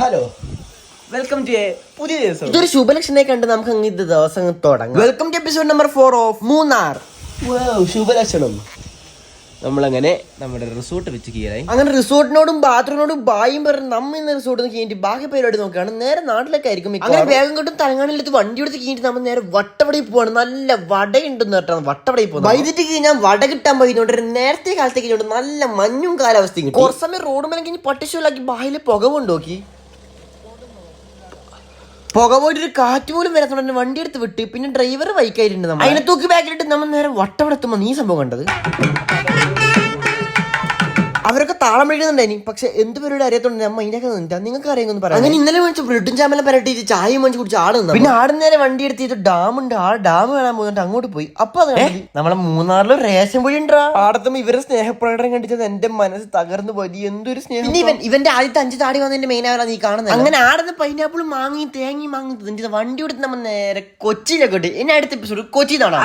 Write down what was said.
Hello welcome to പുതിയ ദിവസം. ഇതൊരു ശുഭലക്ഷണെ കണ്ട് നമുക്ക് അങ്ങ് ഇത് ദിവസം തുടങ്ങാം. Welcome to episode number four of Munnar ശുഭലക്ഷണം. നമ്മളങ്ങനെ നമ്മുടെ റിസോർട്ട് വെച്ച് കീഴായി അങ്ങനെ റിസോർട്ടിനോടും ബാത്റൂമിനോടും ബായും പറഞ്ഞ് നമ്മ ഇന്ന് റിസോർട്ട് നിന്ന് കഴിഞ്ഞിട്ട് ബാക്കി പരിപാടി നോക്കുകയാണ്. നേരെ നാട്ടിലൊക്കെ ആയിരിക്കും അങ്ങനെ വേഗം കിട്ടും തലങ്ങാനിലെടുത്ത് വണ്ടി എടുത്ത് കഴിഞ്ഞിട്ട് നമ്മൾ നേരെ വട്ടവടയിൽ പോവാണ്. നല്ല വടയുണ്ടെന്ന് പറഞ്ഞാൽ വട്ടവടയിൽ പോകുന്നത്. വൈകിട്ട് കഴിഞ്ഞാൽ വട കിട്ടാൻ പോയതുകൊണ്ട് നേരത്തെ കാലത്തേക്ക് നല്ല മഞ്ഞും കാലാവസ്ഥയും കുറച്ച് സമയം റോഡ് മേലെ കഴിഞ്ഞ് പട്ടിശൂലാക്കി ബാഹിൽ പുക കൊണ്ടുപോക്കി പുക പോയിട്ട് ഒരു കാറ്റ് പോലും വരാത്തോണ്ട് വണ്ടി എടുത്ത് വിട്ട്. പിന്നെ ഡ്രൈവർ ബൈക്കായിട്ടുണ്ട് നമ്മൾ അതിനെ തൂക്കി ബാക്കിലിട്ട് നമ്മൾ നേരെ വട്ടവടെത്തുമ്പോ നീ സംഭവം കണ്ടത്? താളം എഴുതുന്നുണ്ടായി പക്ഷെ എന്ത് പരിപാടി അറിയാത്തോണ്ട്? നമ്മ ഇതിനൊക്കെ നിന്നിട്ടാ നിങ്ങൾക്ക് അറിയാമെന്ന് പറയാം അങ്ങനെ ഇന്നലെ മേടിച്ച ബ്രെഡും ചാമലും പരട്ടിയിട്ട് ചായയും മേടിച്ച് കുടിച്ച് ആൾ നിന്നു പിന്നെ ആട് നേരെ വണ്ടി എടുത്തിട്ട് ഡാം ഉണ്ട്. ആ ഡാം കാണാൻ പോകുന്നുണ്ട് അങ്ങോട്ട് പോയി. അപ്പൊ അത് നമ്മളെ മൂന്നാറിൽ റേഷൻ പൊടി ഉണ്ടാ ആടത്തുമ്പോ ഇവരെ സ്നേഹപ്രകടനം കണ്ടിച്ചത് എന്റെ മനസ്സ് തകർന്നു പോയത് എന്തൊരു സ്നേഹം ഇവൻ ഇവന്റെ ആദ്യത്തെ അഞ്ച് താടി വന്നതിന്റെ മെയിൻ ആവലാണ് നീ കാണുന്നത്. അങ്ങനെ ആടുന്ന പൈനാപ്പിൾ മാങ്ങി തേങ്ങി മാങ്ങി തിന്നിട്ട് വണ്ടി എടുത്ത് നമ്മൾ നേരെ കൊച്ചിയിലേക്ക് ഇനി അടുത്ത എപ്പിസോഡ് കൊച്ചി നാടാ